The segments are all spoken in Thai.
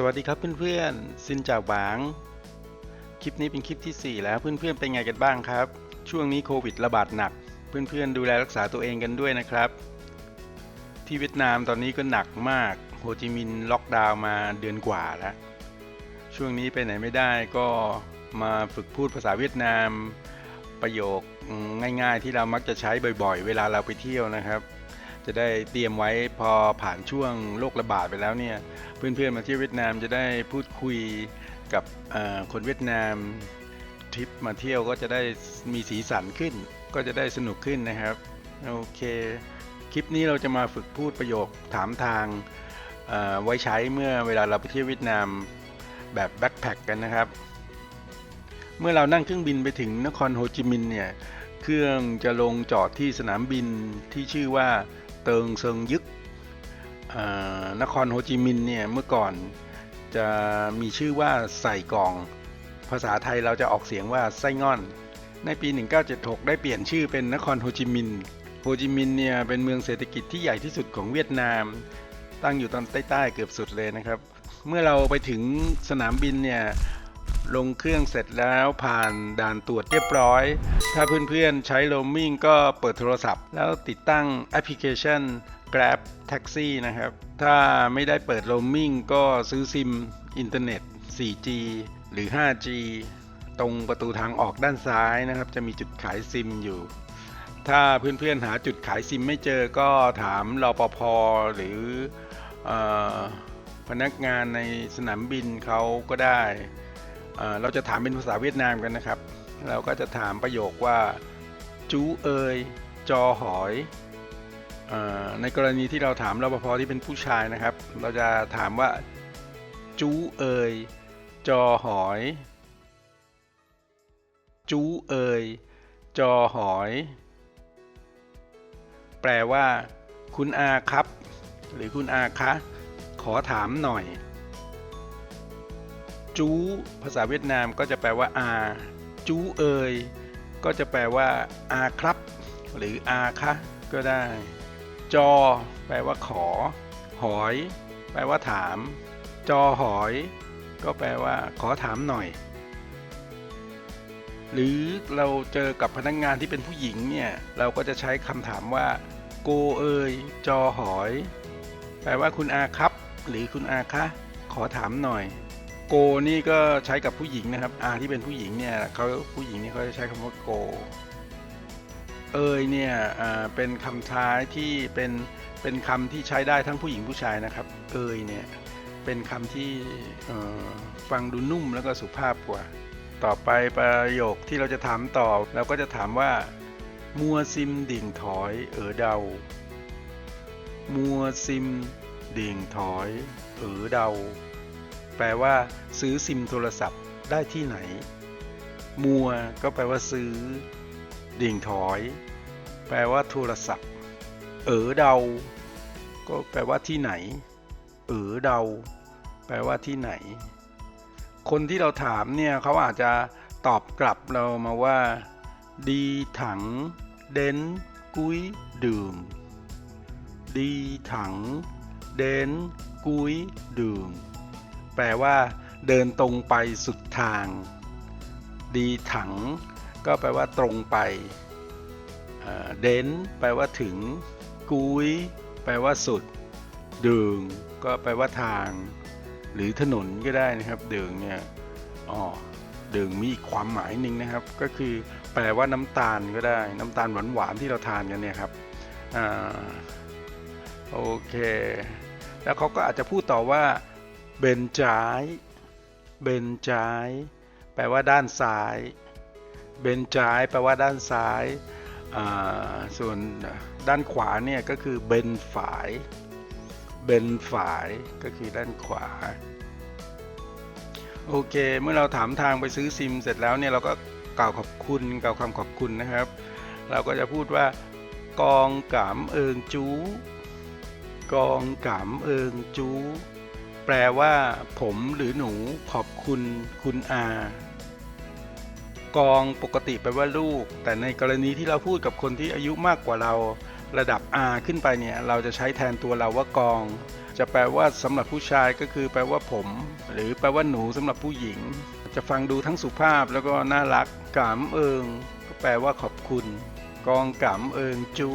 สวัสดีครับเพื่อนๆซินจ่าหวาง คลิปนี้เป็นคลิปที่ 4 แล้วเพื่อนๆเป็นไงกันบ้างครับ ช่วงนี้โควิดระบาดหนัก เพื่อนๆดูแลรักษาตัวเองกันด้วยนะครับ ที่เวียดนามตอนนี้ก็หนักมาก โฮจิมินห์ล็อกดาวน์มาเดือนกว่าแล้ว ช่วงนี้ไปไหนไม่ได้ก็มาฝึกพูดภาษาเวียดนาม ประโยคง่าย ๆ ที่เรามักจะใช้บ่อย ๆ เวลาเราไปเที่ยวนะครับ จะได้เตรียมไว้พอผ่านช่วงโรคระบาดไปแล้วเนี่ย เพื่อนๆมาที่เวียดนามจะได้พูดคุยกับคนเวียดนามทริปมาเที่ยวก็จะได้มีสีสันขึ้น ก็จะได้สนุกขึ้นนะครับ โอเค คลิปนี้เราจะมาฝึกพูดประโยคถามทางไว้ใช้เมื่อเวลาเราไปเที่ยวเวียดนามแบบแบ็คแพคกันนะครับ เมื่อเรานั่งเครื่องบินไปถึงนครโฮจิมินห์เนี่ย เครื่องจะลงจอดที่สนามบินที่ชื่อว่า เติงเซิงยึกนครโฮจิมินห์เนี่ยเมื่อก่อนจะมีชื่อว่าใส่กล่อง ภาษาไทยเราจะออกเสียงว่าไส้ง่อน ในปี 1976 ได้เปลี่ยนชื่อเป็นนครโฮจิมินห์โฮจิมินห์เนี่ยเป็นเมืองเศรษฐกิจที่ใหญ่ที่สุดของเวียดนาม ตั้งอยู่ตอนใต้ๆเกือบสุดเลยนะครับ เมื่อเราไปถึงสนามบินเนี่ย ลงเครื่องเสร็จแล้วผ่านด่านตรวจเรียบร้อย ถ้าเพื่อนๆใช้โรมมิ่งก็เปิดโทรศัพท์ แล้วติดตั้งแอปพลิเคชัน Grab Taxi นะครับ ถ้าไม่ได้เปิดโรมมิ่งก็ซื้อซิมอินเทอร์เน็ต 4G หรือ 5G ตรงประตูทางออกด้านซ้ายนะครับ จะมีจุดขายซิมอยู่ ถ้าเพื่อนๆหาจุดขายซิมไม่เจอก็ถามรปภหรือเออพนักงานในสนามบินเขาก็ได้ เราจะถามเป็นภาษาเวียดนามกันนะครับ เราก็จะถามประโยคว่าจูเอยจอหอยอในกรณีที่เราถามรปภที่เป็นผู้ชายนะครับ เราจะถามว่าจูเอยจอหอยจูเอยจอหอย แปลว่า คุณอาครับ หรือคุณอาคะ ขอถามหน่อย จูภาษาเวียดนามก็จะแปลว่าอาจูเอยก็จะแปลว่าอาครับ หรืออาคะก็ได้ จอ แปลว่าขอ หอย แปลว่าถาม จอหอย ก็แปลว่า ขอถามหน่อย หรือเราเจอกับพนักงงานที่เป็นผู้หญิงเนี่ยเราก็จะใช้คำถามว่าโกเอยจอหอย แปลว่าคุณอาครับ หรือคุณอาคะขอถามหน่อย โกนี่ก็ใช้กับผู้หญิงนะครับอาที่เป็นผู้หญิงเนี่ยเขาผู้หญิงเนี่ยเขาจะใช้คำว่าโก เอยเนี่ยเป็นคำท้ายที่เป็นเป็นคำที่ใช้ได้ทั้งผู้หญิงผู้ชายนะครับ เอยเนี่ยเป็นคำที่ฟังดูนุ่มแล้วก็สุภาพกว่า ต่อไปประโยคที่เราจะถามต่อเราก็จะถามว่า มัวซิมดิ่งถอยเออเดา มัวซิมดิ่งถอยเออเดา แปลว่า ซื้อซิมโทรศัพท์ได้ที่ไหน มัว ก็แปลว่าซื้อ ดิ่งถอย แปลว่าโทรศัพท์ เออเดา ก็แปลว่าที่ไหน เออเดา แปลว่าที่ไหน คนที่เราถามเนี่ยเขาอาจจะตอบกลับเรามาว่า ดีถัง เดนกุ้ยดื่ม ดีถัง เดนกุ้ยดื่ม แปลว่า เดินตรงไปสุดทาง ดีถัง ก็แปลว่าตรงไปเดนแปลว่าถึง กุยแปลว่าสุดดึงก็แปลว่าทาง หรือถนนก็ได้นะครับดึงเนี่ยอ๋อดึงมีอีกความหมายหนึ่งนะครับ ก็คือแปลว่าน้ำตาลก็ได้ น้ำตาลหวานๆที่เราทานกันเนี่ยครับอ่าโอเค แล้วเขาก็อาจจะพูดต่อว่า เบนจาย เบนจาย แปลว่าด้านซ้าย เบนจาย แปลว่าด้านซ้าย ส่วนด้านขวาเนี่ยก็คือเบนฝาย เบนฝายก็คือด้านขวา โอเค เมื่อเราถามทางไปซื้อซิมเสร็จแล้วเนี่ยเราก็กล่าวขอบคุณ กล่าวคำขอบคุณนะครับ เราก็จะพูดว่ากองกามเอิงจู กองกามเอิงจู แปลว่า ผมหรือหนูขอบคุณคุณอา กองปกติแปลว่าลูก แต่ในกรณีที่เราพูดกับคนที่อายุมากกว่าเรา ระดับ R ขึ้นไปเนี่ย เราจะใช้แทนตัวเราว่ากอง จะแปลว่าสำหรับผู้ชายก็คือแปลว่าผม หรือแปลว่าหนูสำหรับผู้หญิง จะฟังดูทั้งสุภาพแล้วก็น่ารักกำเอิงก็แปลว่าขอบคุณ กองกำเอิงจู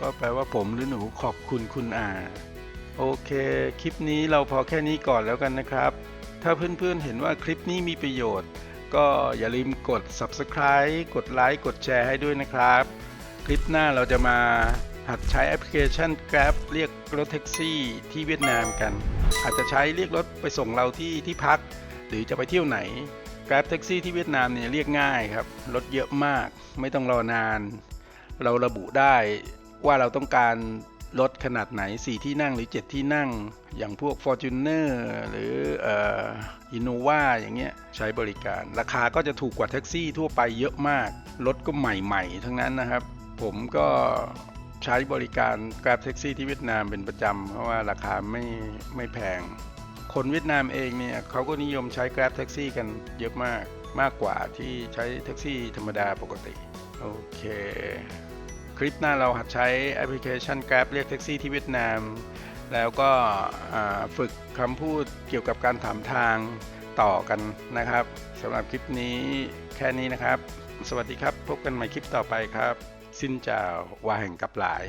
ก็แปลว่าผมหรือหนูขอบคุณคุณอา โอเค คลิปนี้เราพอแค่นี้ก่อนแล้วกันนะครับ ถ้าเพื่อนๆเห็นว่าคลิปนี้มีประโยชน์ ก็อย่าลืมกด subscribe กดไลค์กดแชร์ให้ด้วยนะครับ คลิปหน้าเราจะมาหัดใช้แอปพลิเคชัน Grab เรียกรถแท็กซี่ที่เวียดนามกัน อาจจะใช้เรียกรถไปส่งเราที่ที่พัก หรือจะไปเที่ยวไหน Grab แท็กซี่ที่เวียดนามเนี่ยเรียกง่ายครับ รถเยอะมาก ไม่ต้องรอนาน เราระบุได้ว่าเราต้องการ รถขนาดไหน 4 ที่นั่งหรือ 7 ที่นั่ง อย่างพวก Fortuner หรืออ่อ Innova อย่างเงี้ยใช้บริการ ราคาก็จะถูกกว่าแท็กซี่ทั่วไปเยอะมาก รถก็ใหม่ๆ ทั้งนั้นนะครับ ผมก็ใช้บริการ Grab แท็กซี่ที่เวียดนามเป็นประจำ เพราะว่าราคาไม่ไม่แพง คนเวียดนามเองเนี่ยเขาก็นิยมใช้ Grab แท็กซี่กันเยอะมากมากกว่าที่ใช้แท็กซี่ธรรมดาปกติ โอเค คลิปหน้าเราหัดใช้แอปพลิเคชัน Grab เรียกแท็กซี่ที่เวียดนาม แล้วก็ฝึกคำพูดเกี่ยวกับการถามทางต่อกันนะครับสำหรับคลิปนี้แค่นี้นะครับ สวัสดีครับ พบกันใหม่คลิปต่อไปครับ สิ้นจ่าววาแห่งกับหลาย